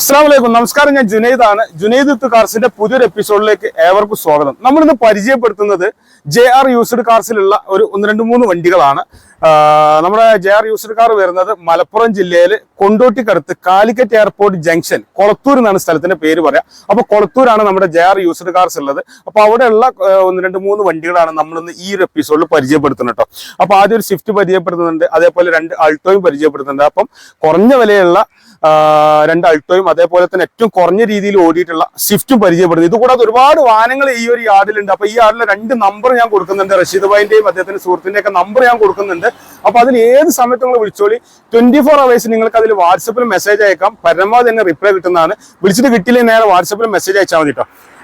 അസ്സാം വലൈക്കും നമസ്കാരം ഞാൻ ജുനൈദ് ആണ് ജുനൈദ് കാർസിന്റെ പുതിയൊരു എപ്പിസോഡിലേക്ക് ഏവർക്കും സ്വാഗതം. നമ്മൾ ഇന്ന് പരിചയപ്പെടുത്തുന്നത് ജെ ആർ യൂസ്ഡ് കാർസിലുള്ള ഒരു ഒന്ന് രണ്ട് മൂന്ന് വണ്ടികളാണ്. നമ്മുടെ ജെ ആർ യൂസ്ഡ് കാർ വരുന്നത് മലപ്പുറം ജില്ലയിൽ കൊണ്ടോട്ടിക്കടുത്ത് കാലിക്കറ്റ് എയർപോർട്ട് ജംഗ്ഷൻ കൊളത്തൂർ എന്നാണ് സ്ഥലത്തിന്റെ പേര് പറയാം. അപ്പൊ കൊളത്തൂരാണ് നമ്മുടെ ജെ ആർ യൂസ്ഡ് കാർസ് ഉള്ളത്. അപ്പൊ അവിടെയുള്ള ഒന്ന് രണ്ട് മൂന്ന് വണ്ടികളാണ് നമ്മൾ ഇന്ന് ഈ ഒരു എപ്പിസോഡിൽ പരിചയപ്പെടുത്തുന്നത് കേട്ടോ അപ്പൊ ആദ്യം ഒരു സ്വിഫ്റ്റ് പരിചയപ്പെടുത്തുന്നുണ്ട്. അതേപോലെ രണ്ട് അൾട്ടോയും പരിചയപ്പെടുത്തുന്നുണ്ട്. അപ്പം കുറഞ്ഞ വിലയുള്ള രണ്ട് അൾട്ടോയും അതേപോലെ തന്നെ ഏറ്റവും കുറഞ്ഞ രീതിയിൽ ഓടിയിട്ടുള്ള സ്വിഫ്റ്റും പരിചയപ്പെടുന്നത് ഇതുകൂടാതെ ഒരുപാട് വാഹനങ്ങൾ ഈ ഒരു യാർഡിലുണ്ട്. അപ്പൊ ഈ യാർഡിലെ രണ്ട് നമ്പർ ഞാൻ കൊടുക്കുന്നുണ്ട്. റഷീദ് ഭായിന്റെയും അദ്ദേഹത്തിന്റെ സുഹൃത്തിന്റെ ഒക്കെ നമ്പർ ഞാൻ കൊടുക്കുന്നുണ്ട്. അപ്പൊ അതിൽ ഏത് സമയത്ത് നിങ്ങൾ വിളിച്ചോളി. ട്വന്റി ഫോർ അവേഴ്സ് നിങ്ങൾക്ക് അതിൽ വാട്സപ്പിൽ മെസ്സേജ് അയക്കാം. പരമാവധി തന്നെ റിപ്ലൈ കിട്ടുന്നതാണ്. വിളിച്ചിട്ട് കിട്ടിയില്ലെങ്കിൽ നേരെ വാട്സപ്പിൽ മെസ്സേജ് അയച്ചാൽ മതി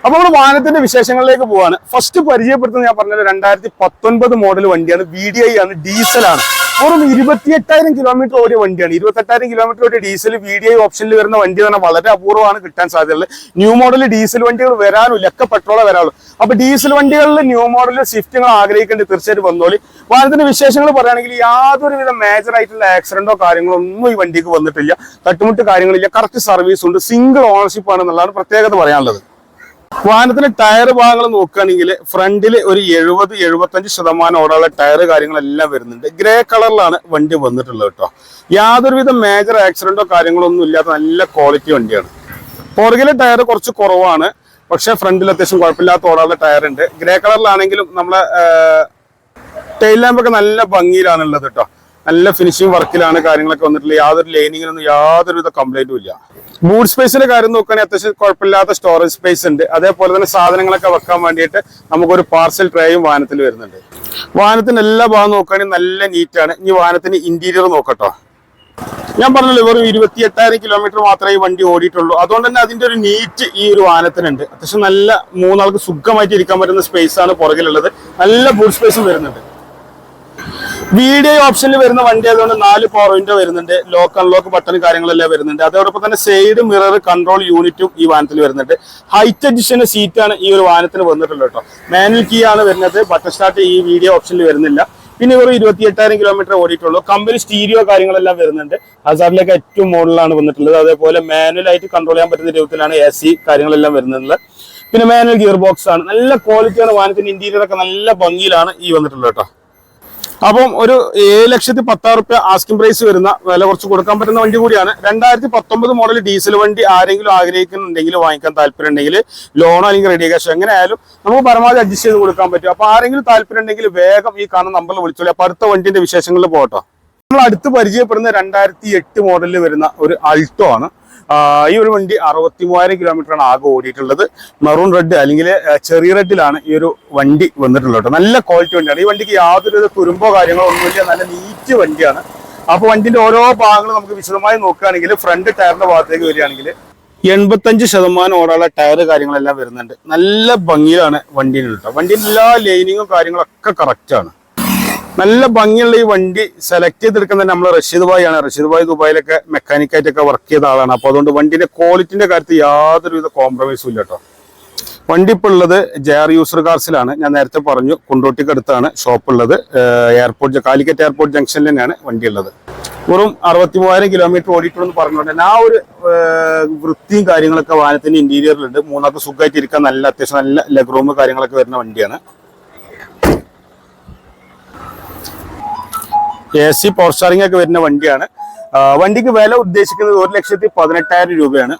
അപ്പൊ നമ്മൾ വാഹനത്തിന്റെ വിശേഷങ്ങളിലേക്ക് പോവാണ്. ഫസ്റ്റ് പരിചയപ്പെടുത്തുന്നത് ഞാൻ പറഞ്ഞത് രണ്ടായിരത്തി പത്തൊൻപത് മോഡൽ വണ്ടിയാണ്. വി ഡി ഐ ആണ്. ഡീസലാണ് വെറും ഇരുപത്തിയെട്ടായിരം കിലോമീറ്റർ ഓടിയ വണ്ടിയാണ്. ഇരുപത്തെട്ടായിരം കിലോമീറ്റർ ഓടിയ ഡീസൽ വി ഡി ഐ ഓപ്ഷനിൽ വരുന്ന വണ്ടി തന്നെ വളരെ അപൂർവമാണ് കിട്ടാൻ സാധ്യതയുള്ളത്. ന്യൂ മോഡൽ ഡീസൽ വണ്ടികൾ വരാനുമില്ല ഒക്കെ പെട്രോൾ വരാനുള്ളൂ. അപ്പൊ ഡീസൽ വണ്ടികളിൽ ന്യൂ മോഡൽ സ്വിഫ്റ്റ് നിങ്ങൾ ആഗ്രഹിക്കേണ്ടത് തീർച്ചയായിട്ടും വന്നോളി. വാഹനത്തിന്റെ വിശേഷങ്ങൾ പറയുകയാണെങ്കിൽ യാതൊരുവിധ മേജർ ആയിട്ടുള്ള ആക്സിഡന്റോ കാര്യങ്ങളോ ഒന്നും ഈ വണ്ടിക്ക് വന്നിട്ടില്ല. തട്ടുമുട്ട് കാര്യങ്ങളില്ല. കറക്റ്റ് സർവീസ് ഉണ്ട്. സിംഗിൾ ഓണർഷിപ്പ് ആണെന്നുള്ളതാണ് പ്രത്യേകത പറയാനുള്ളത്. വാഹനത്തിന്റെ ടയർ ഭാഗങ്ങൾ നോക്കുകയാണെങ്കിൽ ഫ്രണ്ടിൽ ഒരു എഴുപത് എഴുപത്തഞ്ച് ശതമാനം ഓടാനുള്ള ടയർ കാര്യങ്ങളെല്ലാം വരുന്നുണ്ട്. ഗ്രേ കളറിലാണ് വണ്ടി വന്നിട്ടുള്ളത് കേട്ടോ. യാതൊരുവിധ മേജർ ആക്സിഡന്റോ കാര്യങ്ങളോ ഒന്നും ഇല്ലാത്ത നല്ല ക്വാളിറ്റി വണ്ടിയാണ്. പുറകിലെ ടയർ കുറച്ച് കുറവാണ്. പക്ഷെ ഫ്രണ്ടിൽ അത്യാവശ്യം കുഴപ്പമില്ലാത്ത ഓടാനുള്ള ടയർ ഉണ്ട് ഗ്രേ കളറിലാണെങ്കിലും നമ്മളെ ടെയിൽ ലാമ്പൊക്കെ നല്ല ഭംഗിയിലാണുള്ളത് കേട്ടോ. നല്ല ഫിനിഷിംഗ് വർക്കിലാണ് കാര്യങ്ങളൊക്കെ വന്നിട്ടുള്ളത്. യാതൊരു ലൈനിങ്ങിനൊന്നും യാതൊരുവിധ കംപ്ലൈന്റും ഇല്ല. ബൂട്ട് സ്പേസിന്റെ കാര്യം നോക്കുകയാണെങ്കിൽ അത്യാവശ്യം കുഴപ്പമില്ലാത്ത സ്റ്റോറേജ് സ്പേസ് ഉണ്ട്. അതേപോലെ തന്നെ സാധനങ്ങളൊക്കെ വെക്കാൻ വേണ്ടിയിട്ട് നമുക്കൊരു പാർസൽ ട്രേയും വാഹനത്തിൽ വരുന്നുണ്ട്. വാഹനത്തിന്റെ എല്ലാ ഭാഗം നോക്കുകയാണെങ്കിൽ നല്ല നീറ്റാണ് ഇനി വാഹനത്തിന്റെ ഇന്റീരിയർ നോക്കട്ടോ. ഞാൻ പറഞ്ഞല്ലോ വെറും ഇരുപത്തി എട്ടായിരം കിലോമീറ്റർ മാത്രമേ ഈ വണ്ടി ഓടിയിട്ടുള്ളൂ. അതുകൊണ്ട് തന്നെ അതിന്റെ ഒരു നീറ്റ് ഈ ഒരു വാഹനത്തിനുണ്ട്. അത്യാവശ്യം നല്ല മൂന്നാൾക്ക് സുഖമായിട്ട് ഇരിക്കാൻ പറ്റുന്ന സ്പേസ് ആണ് പുറകിലുള്ളത്. നല്ല ബൂട്ട് സ്പേസും വരുന്നുണ്ട്. വീഡിയോ ഓപ്ഷനിൽ വരുന്ന വണ്ടി ആയതുകൊണ്ട് നാല് പവർ വരുന്നുണ്ട്. ലോക്ക് അൺലോക്ക് ബട്ടൺ കാര്യങ്ങളെല്ലാം വരുന്നുണ്ട്. അതോടൊപ്പം തന്നെ സൈഡ് മിറർ കൺട്രോൾ യൂണിറ്റും ഈ വാഹനത്തിൽ വരുന്നുണ്ട്. ഹൈറ്റ് അഡിഷന് സീറ്റാണ് ഈ ഒരു വാഹനത്തിന് വന്നിട്ടുള്ളത് കേട്ടോ മാനുവൽ കീ ആണ് വരുന്നത്. ബട്ടൺ സ്റ്റാർട്ട് ഈ വീഡിയോ ഓപ്ഷനിൽ വരുന്നില്ല. പിന്നെ ഇവർ ഇരുപത്തി എട്ടായിരം കിലോമീറ്റർ ഓടിയിട്ടുള്ളൂ. കമ്പനി സ്റ്റീരിയോ കാര്യങ്ങളെല്ലാം വരുന്നുണ്ട്. ഹസാറിലേക്ക് ഏറ്റവും മോഡലാണ് വന്നിട്ടുള്ളത്. അതേപോലെ മാനുവൽ ആയിട്ട് കൺട്രോൾ ചെയ്യാൻ പറ്റുന്ന രൂപത്തിലാണ് എ സി കാര്യങ്ങളെല്ലാം വരുന്നത്. പിന്നെ മാനുവൽ ഗിയർ ബോക്സ് ആണ്. നല്ല ക്വാളിറ്റിയാണ് വാഹനത്തിന്റെ ഇന്റീരിയർ ഒക്കെ നല്ല ഭംഗിയിലാണ് ഈ വന്നിട്ടുള്ളത് കേട്ടോ അപ്പം ഒരു ഏഴ് ലക്ഷത്തി പത്താറ് റുപ്യ ആസ്കിംഗ് പ്രൈസ് വരുന്ന വില കുറച്ച് കൊടുക്കാൻ പറ്റുന്ന വണ്ടി കൂടിയാണ്. രണ്ടായിരത്തി പത്തൊമ്പത് മോഡൽ ഡീസൽ വണ്ടി ആരെങ്കിലും ആഗ്രഹിക്കുന്നുണ്ടെങ്കിൽ വാങ്ങിക്കാൻ താല്പര്യം ഉണ്ടെങ്കിൽ ലോണോ അല്ലെങ്കിൽ റെഡി ക്യാഷോ എങ്ങനെ ആയാലും നമുക്ക് പരമാവധി അഡ്ജസ്റ്റ് ചെയ്ത് കൊടുക്കാൻ പറ്റും. അപ്പൊ ആരെങ്കിലും താല്പര്യം ഉണ്ടെങ്കിൽ വേഗം ഈ കാണുന്ന നമ്പറിൽ വിളിച്ചോളൂ. അപ്പൊ അടുത്ത വണ്ടിന്റെ വിശേഷങ്ങളിൽ പോകട്ടോ. നമ്മൾ അടുത്ത് പരിചയപ്പെടുന്ന രണ്ടായിരത്തി എട്ട് മോഡലിൽ വരുന്ന ഒരു അൾട്ടോ ആണ്. ഈ ഒരു വണ്ടി അറുപത്തി മൂവായിരം കിലോമീറ്റർ ആണ് ആകെ ഓടിയിട്ടുള്ളത്. മെറൂൺ റെഡ് അല്ലെങ്കിൽ ചെറിയ റെഡിലാണ് ഈ ഒരു വണ്ടി വന്നിട്ടുള്ളത് നല്ല ക്വാളിറ്റി വണ്ടിയാണ്. ഈ വണ്ടിക്ക് യാതൊരു തുരുമ്പോ കാര്യങ്ങളോ ഒന്നുമില്ല. നല്ല നീറ്റ് വണ്ടിയാണ്. അപ്പൊ വണ്ടിന്റെ ഓരോ ഭാഗങ്ങളും നമുക്ക് വിശദമായി നോക്കുകയാണെങ്കിൽ ഫ്രണ്ട് ടയറിന്റെ ഭാഗത്തേക്ക് വരികയാണെങ്കിൽ എൺപത്തഞ്ച് ശതമാനം ഓടാനുള്ള ടയർ കാര്യങ്ങളെല്ലാം വരുന്നുണ്ട്. നല്ല ഭംഗിയിലാണ് വണ്ടിയിൽ കേട്ടോ. വണ്ടിന്റെ എല്ലാ ലൈനിങ്ങും കാര്യങ്ങളൊക്കെ കറക്റ്റ് ആണ്. നല്ല ഭംഗിയുള്ള ഈ വണ്ടി സെലക്ട് ചെയ്തെടുക്കുന്ന നമ്മൾ റഷീദ് ഭായ് ആണ്. റഷീദ് ഭായി ദുബായിലൊക്കെ മെക്കാനിക്കായിട്ടൊക്കെ വർക്ക് ചെയ്ത ആളാണ്. അപ്പോൾ അതുകൊണ്ട് വണ്ടിന്റെ ക്വാളിറ്റിന്റെ കാര്യത്തിൽ യാതൊരുവിധ കോംപ്രമൈസും ഇല്ല കേട്ടോ വണ്ടി ഇപ്പോൾ ഉള്ളത് ജെ ആർ യൂസർ കാർസിലാണ് ഞാൻ നേരത്തെ പറഞ്ഞു കുണ്ടോട്ടിക്ക് അടുത്താണ് ഷോപ്പ് ഉള്ളത്. എയർപോർട്ട് കാലിക്കറ്റ് എയർപോർട്ട് ജംഗ്ഷനിൽ തന്നെയാണ് വണ്ടി ഉള്ളത്. വെറും അറുപത്തി മൂവായിരം കിലോമീറ്റർ ഓടിയിട്ടുണ്ടെന്ന് പറഞ്ഞുകൊണ്ട് ആ ഒരു വൃത്തിയും കാര്യങ്ങളൊക്കെ വാഹനത്തിന്റെ ഇന്റീരിയറിലുണ്ട് മൂന്നാമത്തെ സുഖമായിട്ട് ഇരിക്കാൻ നല്ല അത്യാവശ്യം നല്ല ലെഗ് റൂം കാര്യങ്ങളൊക്കെ വരുന്ന വണ്ടിയാണ്. എ സി പവർ സ്റ്റാറിംഗ് ഒക്കെ വരുന്ന വണ്ടിയാണ്. വണ്ടിക്ക് വില ഉദ്ദേശിക്കുന്നത് ഒരു ലക്ഷത്തി പതിനെട്ടായിരം രൂപയാണ്.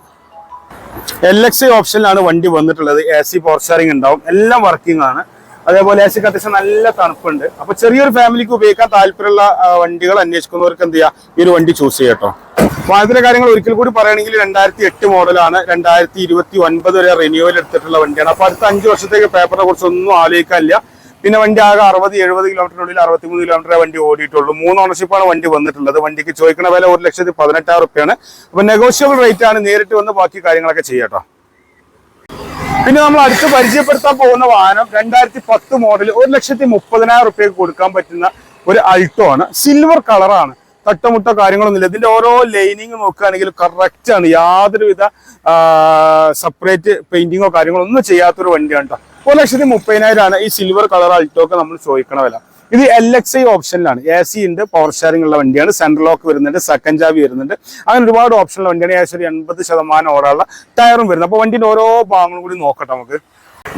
എൽ എക്സ് ഓപ്ഷനിലാണ് വണ്ടി വന്നിട്ടുള്ളത്. എ സി പവർ സ്റ്റാറിംഗ് ഉണ്ടാവും. എല്ലാം വർക്കിംഗ് ആണ്. അതേപോലെ എ സിക്ക് അത്യാവശ്യം നല്ല തണുപ്പുണ്ട്. അപ്പൊ ചെറിയൊരു ഫാമിലിക്ക് ഉപയോഗിക്കാൻ താല്പര്യമുള്ള വണ്ടികൾ അന്വേഷിക്കുന്നവർക്ക് എന്ത് ചെയ്യാം? ഈ ഒരു വണ്ടി ചൂസ് ചെയ്യട്ടോ വാഹനത്തിന്റെ കാര്യങ്ങൾ ഒരിക്കൽ കൂടി പറയുകയാണെങ്കിൽ രണ്ടായിരത്തി എട്ട് മോഡലാണ്. രണ്ടായിരത്തി ഇരുപത്തി ഒൻപത് വരെ റിന്യൂവൽ എടുത്തിട്ടുള്ള വണ്ടിയാണ്. അപ്പൊ അടുത്ത അഞ്ച് വർഷത്തേക്ക് പേപ്പറിനെ കുറിച്ച് ഒന്നും ആലോചിക്കാനില്ല. പിന്നെ വണ്ടി ആകെ അറുപത് എഴുപത് കിലോമീറ്ററിനുള്ളിൽ അറുപത്തിമൂന്ന് കിലോമീറ്റർ വണ്ടി ഓടിയിട്ടുള്ളൂ. മൂന്ന് ഓണർഷിപ്പാണ് വണ്ടി വന്നിട്ടുള്ളത്. വണ്ടിക്ക് ചോദിക്കുന്ന വില ഒരു ലക്ഷത്തി പതിനെട്ടായിരം റുപ്യാണ്. അപ്പൊ നെഗോഷ്യബിൾ റേറ്റ് ആണ് നേരിട്ട് വന്ന് ബാക്കി കാര്യങ്ങളൊക്കെ ചെയ്യാട്ടോ പിന്നെ നമ്മൾ അടുത്ത് പരിചയപ്പെടുത്താൻ പോകുന്ന വാഹനം രണ്ടായിരത്തി പത്ത് മോഡൽ ഒരു ലക്ഷത്തി മുപ്പതിനായിരം റുപ്യക്ക് കൊടുക്കാൻ പറ്റുന്ന ഒരു അൾട്ടോ ആണ്. സിൽവർ കളറാണ് തട്ടമുട്ട കാര്യങ്ങളൊന്നുമില്ല ഇതിന്റെ ഓരോ ലൈനിങ് നോക്കുകയാണെങ്കിൽ കറക്റ്റ് ആണ്. യാതൊരുവിധ സെപ്പറേറ്റ് പെയിന്റിങ്ങോ കാര്യങ്ങളോ ഒന്നും ചെയ്യാത്തൊരു വണ്ടിയാണ് കേട്ടോ ഒരു ലക്ഷത്തി മുപ്പതിനായിരം ആണ് ഈ സിൽവർ കളർ അൾട്ടോ ഒക്കെ നമ്മൾ ചോദിക്കണ വില. ഇത് എൽ എക്സ് ഐ ഓപ്ഷനിലാണ് എ സി ഉണ്ട് പവർ ഷെയറിംഗ് ഉള്ള വണ്ടിയാണ്. സെൻട്രൽ ലോക്ക് വരുന്നുണ്ട് സെക്കൻഡ് ചാവി വരുന്നുണ്ട്. അങ്ങനെ ഒരുപാട് ഓപ്ഷനുള്ള വണ്ടിയാണ്. ഏകദേശം ഒരു എൺപത് ശതമാനം ഓടാനുള്ള ടയറും വരുന്നത്. അപ്പോൾ വണ്ടിന്റെ ഓരോ ഭാഗങ്ങളും കൂടി നോക്കട്ടെ നമുക്ക്.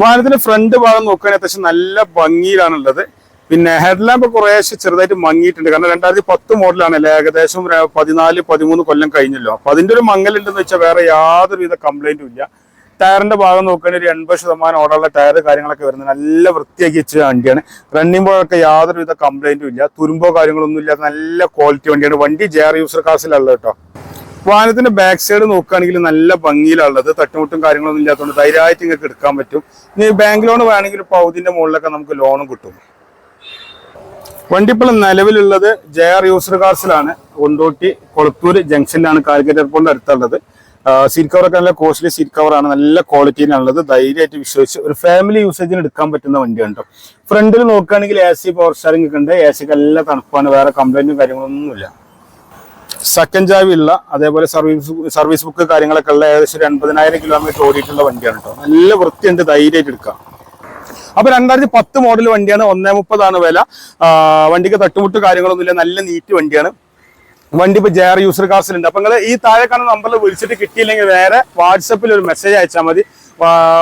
വാഹനത്തിന്റെ ഫ്രണ്ട് ഭാഗം നോക്കുകയാണെങ്കിൽ അത്യാവശ്യം നല്ല ഭംഗിയിലാണുള്ളത്. പിന്നെ ഹെഡ് ലാമ്പ് കുറേശ്ശെ ചെറുതായിട്ട് മങ്ങിയിട്ടുണ്ട്. കാരണം രണ്ടായിരത്തി പത്ത് മോഡലാണല്ലേ ഏകദേശം പതിനാല് പതിമൂന്ന് കൊല്ലം കഴിഞ്ഞല്ലോ. അപ്പൊ അതിന്റെ ഒരു മങ്ങലുണ്ടെന്ന് വെച്ചാൽ വേറെ യാതൊരുവിധ കംപ്ലൈന്റും ഇല്ല. ടയറിന്റെ ഭാഗം നോക്കുകയാണെങ്കിൽ ഒരു എൺപത് ശതമാനം ഓടുള്ള ടയർ കാര്യങ്ങളൊക്കെ വരുന്നത് നല്ല വൃത്തിയാക്കി വെച്ച വണ്ടിയാണ്. റണ്ണിംഗ് പോയൊക്കെ യാതൊരുവിധ കംപ്ലൈന്റും ഇല്ല. തുരുമ്പോ കാര്യങ്ങളൊന്നും ഇല്ലാത്ത നല്ല ക്വാളിറ്റി വണ്ടിയാണ്. വണ്ടി ജെ യൂസർ കാസിലല്ല കേട്ടോ. വാഹനത്തിന്റെ ബാക്ക് സൈഡ് നോക്കുകയാണെങ്കിൽ നല്ല ഭംഗിയിലുള്ളത് തട്ടുമുട്ടും കാര്യങ്ങളൊന്നും ഇല്ലാത്തതുകൊണ്ട് ധൈര്യമായിട്ട് നിങ്ങൾക്ക് എടുക്കാൻ പറ്റും. ഇനി ബാങ്ക് ലോൺ വേണമെങ്കിൽ പൗതിന്റെ മുകളിലൊക്കെ നമുക്ക് ലോണും കിട്ടും. വണ്ടി ഇപ്പോൾ നിലവിലുള്ളത് ജെ ആർ യൂസർ കാർസിലാണ് കൊണ്ടോട്ടി കൊളത്തൂർ ജംഗ്ഷനിലാണ് കാലിക്കറ്റ് എയർപോർട്ടിന്റെ അടുത്തുള്ളത്. സീറ്റ് കവറൊക്കെ നല്ല കോസ്റ്റ്ലി സീറ്റ് കവറാണ് നല്ല ക്വാളിറ്റിയിലുള്ളത് ധൈര്യമായിട്ട് വിശ്വസിച്ച് ഒരു ഫാമിലി യൂസേജിന് എടുക്കാൻ പറ്റുന്ന വണ്ടിയാണ് കേട്ടോ ഫ്രണ്ടിൽ നോക്കുകയാണെങ്കിൽ എ സി പവർ സ്റ്റാറിംഗ് ഒക്കെ ഉണ്ട്. എ സിക്ക് എല്ലാ തണുപ്പാണ്. വേറെ കംപ്ലൈന്റും കാര്യങ്ങളൊന്നുമില്ല. സെക്കൻഡ് ചാവി ഉള്ള അതേപോലെ സർവീസ് സർവീസ് ബുക്ക് കാര്യങ്ങളൊക്കെ ഉള്ള ഏകദേശം ഒരു എൺപതിനായിരം കിലോമീറ്റർ ഓടിയിട്ടുള്ള വണ്ടിയാണ് കേട്ടോ നല്ല വൃത്തിയുണ്ട്. ധൈര്യമായിട്ട് എടുക്കാം. അപ്പൊ രണ്ടായിരത്തി പത്ത് മോഡൽ വണ്ടിയാണ്. ഒന്നേ മുപ്പതാണ് വില. വണ്ടിക്ക് തട്ടുമുട്ട് കാര്യങ്ങളൊന്നുമില്ല. നല്ല നീറ്റ് വണ്ടിയാണ്. വണ്ടി ഇപ്പൊ ജെ ആർ യൂസർ കാർസിലുണ്ട് അപ്പൊ നിങ്ങൾ ഈ താഴെ കാണുന്ന നമ്പറിൽ വിളിച്ചിട്ട് കിട്ടിയില്ലെങ്കിൽ വേറെ വാട്സപ്പിൽ ഒരു മെസ്സേജ് അയച്ചാൽ മതി.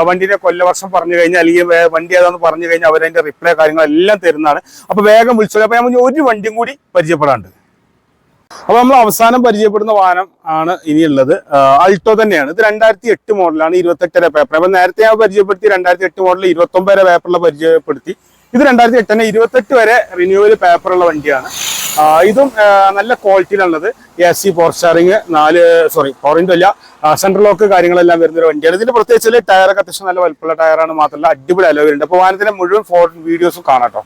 വണ്ടിയുടെ കൊല്ലവർഷം പറഞ്ഞു കഴിഞ്ഞാൽ അല്ലെങ്കിൽ വണ്ടി ഏതാന്ന് പറഞ്ഞു കഴിഞ്ഞാൽ അവരതിന്റെ റിപ്ലൈ കാര്യങ്ങളെല്ലാം തരുന്നതാണ്. അപ്പൊ വേഗം വിളിച്ചോളൂ. അപ്പൊ ഞാൻ ഒരു വണ്ടിയും കൂടി പരിചയപ്പെടാണ്ട്. അപ്പൊ നമ്മൾ അവസാനം പരിചയപ്പെടുന്ന വാഹനം ആണ് ഇനിയുള്ളത്. അൾട്ടോ തന്നെയാണ്. ഇത് രണ്ടായിരത്തി എട്ട് മോഡലാണ് ഇരുപത്തെട്ടര പേപ്പർ അപ്പൊ നേരത്തെ ഞാൻ പരിചയപ്പെടുത്തി രണ്ടായിരത്തി എട്ട് മോഡൽ ഇരുപത്തി ഒമ്പതര പേപ്പറിൽ പരിചയപ്പെടുത്തി. ഇത് രണ്ടായിരത്തി എട്ടിന് ഇരുപത്തെട്ട് വരെ റിന്യൂവൽ പേപ്പറുള്ള വണ്ടിയാണ്. ഇതും നല്ല ക്വാളിറ്റിയിലുള്ളത് എ സി ഫോർ സ്റ്റാറിങ് നാല് സോറി പവറിന്റെ അല്ല സെൻട്രൽ ലോക്ക് കാര്യങ്ങളെല്ലാം വരുന്ന ഒരു വണ്ടിയാണ്. ഇതിന്റെ പ്രത്യേകിച്ച് ടയറൊക്കെ അത്യാവശ്യം നല്ല വലുപ്പമുള്ള ടയറാണ് മാത്രമല്ല അടിപൊളി അലോവരുണ്ട് അപ്പോൾ വാഹനത്തിന് മുഴുവൻ ഫോട്ടോ വീഡിയോസും കാണാട്ടോ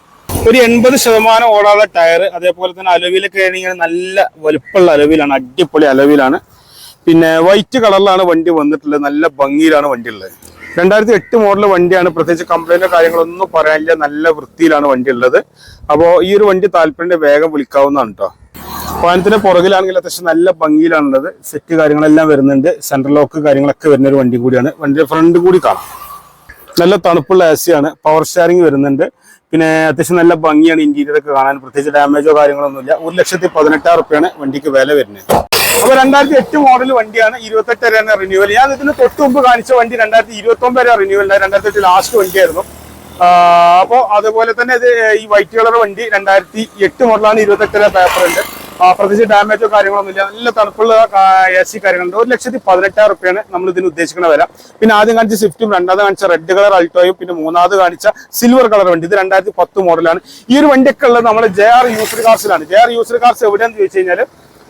ഒരു എൺപത് ശതമാനം ഓടാതെ ടയർ അതേപോലെ തന്നെ അലവിലൊക്കെ ആണെങ്കിൽ നല്ല വലുപ്പമുള്ള അലവിലാണ് അടിപൊളി അലവിലാണ് പിന്നെ വൈറ്റ് കളറിലാണ് വണ്ടി വന്നിട്ടുള്ളത് നല്ല ഭംഗിയിലാണ് വണ്ടി ഉള്ളത്. രണ്ടായിരത്തി എട്ട് മോഡൽ വണ്ടിയാണ്. പ്രത്യേകിച്ച് കംപ്ലൈന്റോ കാര്യങ്ങളൊന്നും പറയാനില്ല. നല്ല വൃത്തിയിലാണ് വണ്ടി ഉള്ളത് അപ്പോൾ ഈ ഒരു വണ്ടി താല്പര്യം വേഗം വിളിക്കാവുന്നതാണ് കേട്ടോ വാഹനത്തിന്റെ പുറകിലാണെങ്കിൽ അത്യാവശ്യം നല്ല ഭംഗിയിലാണുള്ളത്. സെറ്റ് കാര്യങ്ങളെല്ലാം വരുന്നുണ്ട്. സെൻട്രൽ ലോക്ക് കാര്യങ്ങളൊക്കെ വരുന്ന ഒരു വണ്ടി കൂടിയാണ്. വണ്ടിയുടെ ഫ്രണ്ട് കൂടി കാണാം. നല്ല തണുപ്പുള്ള എ സിയാണ് പവർ സ്റ്റാറിംഗ് വരുന്നുണ്ട്. പിന്നെ അത്യാവശ്യം നല്ല ഭംഗിയാണ്. ഇന്റീരിയർ ഒക്കെ കാണാൻ. പ്രത്യേകിച്ച് ഡാമേജോ കാര്യങ്ങളൊന്നുമില്ല. ഒരു ലക്ഷത്തി പതിനെട്ടായിരം റുപ്യാണ് വണ്ടിക്ക് വില വരുന്നത്. അപ്പൊ രണ്ടായിരത്തി എട്ട് മോഡൽ വണ്ടിയാണ് ഇരുപത്തെട്ട് വരെയാണ് റിന്യൂവൽ ഞാൻ ഇതിന് തൊട്ട് മുമ്പ് കാണിച്ച വണ്ടി രണ്ടായിരത്തി ഇരുപത്തി ഒമ്പത് വരെ റിന്യൂവൽ രണ്ടായിരത്തി എട്ട് ലാസ്റ്റ് വണ്ടിയായിരുന്നു. അപ്പോൾ അതുപോലെ തന്നെ ഇത് ഈ വൈറ്റ് കളർ വണ്ടി രണ്ടായിരത്തി എട്ട് മോഡലാണ് ഇരുപത്തെട്ടിലെ പേപ്പർ ഉണ്ട്. പ്രത്യേകിച്ച് ഡാമേജോ കാര്യങ്ങളൊന്നും ഇല്ല. നല്ല തണുപ്പുള്ള എ സി കാര്യങ്ങളുണ്ട്. ഒരു ലക്ഷത്തി പതിനെട്ടായിരം റുപ്യാണ് നമ്മൾ ഇതിന് ഉദ്ദേശിക്കുന്ന വില. പിന്നെ ആദ്യം കാണിച്ച സ്വിഫ്റ്റും രണ്ടാമത് കാണിച്ച റെഡ് കളർ അൾട്ടോയും പിന്നെ മൂന്നാമത് കാണിച്ച സിൽവർ കളർ വണ്ടി. ഇത് രണ്ടായിരത്തി പത്ത് മോഡലാണ് ഈ ഒരു വണ്ടിയൊക്കെ ഉള്ളത് നമ്മുടെ ജെ ആർ യൂസർ കാർസിലാണ് ജെ ആർ യൂസർ കാർസ് എവിടെയാണെന്ന് ചോദിച്ചു കഴിഞ്ഞാൽ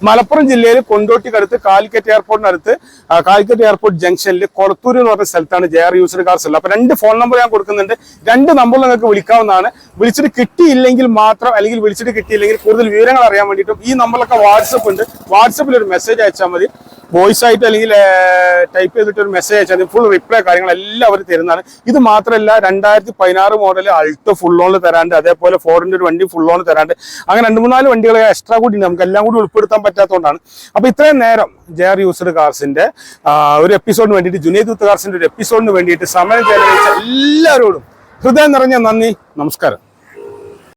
മലപ്പുറം ജില്ലയിൽ കൊണ്ടോട്ടിക്കടുത്ത് കാലിക്കറ്റ് എയർപോർട്ടിനടുത്ത് കാലിക്കറ്റ് എയർപോർട്ട് ജംഗ്ഷനിൽ കൊളത്തൂർ എന്ന് പറഞ്ഞ സ്ഥലത്താണ് ജെ ആർ യൂസർ കാർസ് ഉള്ളത്. അപ്പൊ രണ്ട് ഫോൺ നമ്പർ ഞാൻ കൊടുക്കുന്നുണ്ട്. രണ്ട് നമ്പറിൽ നിങ്ങൾക്ക് വിളിക്കാവുന്നതാണ്. വിളിച്ചിട്ട് കിട്ടിയില്ലെങ്കിൽ മാത്രം അല്ലെങ്കിൽ വിളിച്ചിട്ട് കിട്ടിയില്ലെങ്കിൽ കൂടുതൽ വിവരങ്ങൾ അറിയാൻ വേണ്ടിയിട്ടും ഈ നമ്പറിലൊക്കെ വാട്സപ്പ് ഉണ്ട്. വാട്സപ്പിൽ ഒരു മെസ്സേജ് അയച്ചാൽ മതി. വോയിസ് ആയിട്ട് അല്ലെങ്കിൽ ടൈപ്പ് ചെയ്തിട്ട് ഒരു മെസ്സേജ് അയച്ചാൽ ഫുൾ റിപ്ലൈ കാര്യങ്ങളെല്ലാം അവർ തരുന്നതാണ്. ഇത് മാത്രമല്ല രണ്ടായിരത്തി പതിനാറ് മോഡൽ അൾട്ടോ ഫുൾ ഓണിൽ തരാണ്ട് അതേപോലെ ഫോറിന്റെ ഒരു വണ്ടി ഫുൾ ഓൺ തരാണ്ട്. അങ്ങനെ രണ്ട് മൂന്നാൽ വണ്ടികൾ എക്സ്ട്രാ കൂടി നമുക്ക് എല്ലാം കൂടി ഉൾപ്പെടുത്താൻ പറ്റാത്തതുകൊണ്ടാണ്. അപ്പോൾ ഇത്രയും നേരം ജെ ആർ യൂസർ കാർസിന്റെ ഒരു എപ്പിസോഡിന് വേണ്ടിയിട്ട് ജുനൈദ് ഉത്ത് കാർസിന്റെ ഒരു എപ്പിസോഡിന് വേണ്ടിയിട്ട് സമയം ചെലവഴിച്ച എല്ലാവരോടും ഹൃദയം നിറഞ്ഞ നന്ദി. നമസ്കാരം.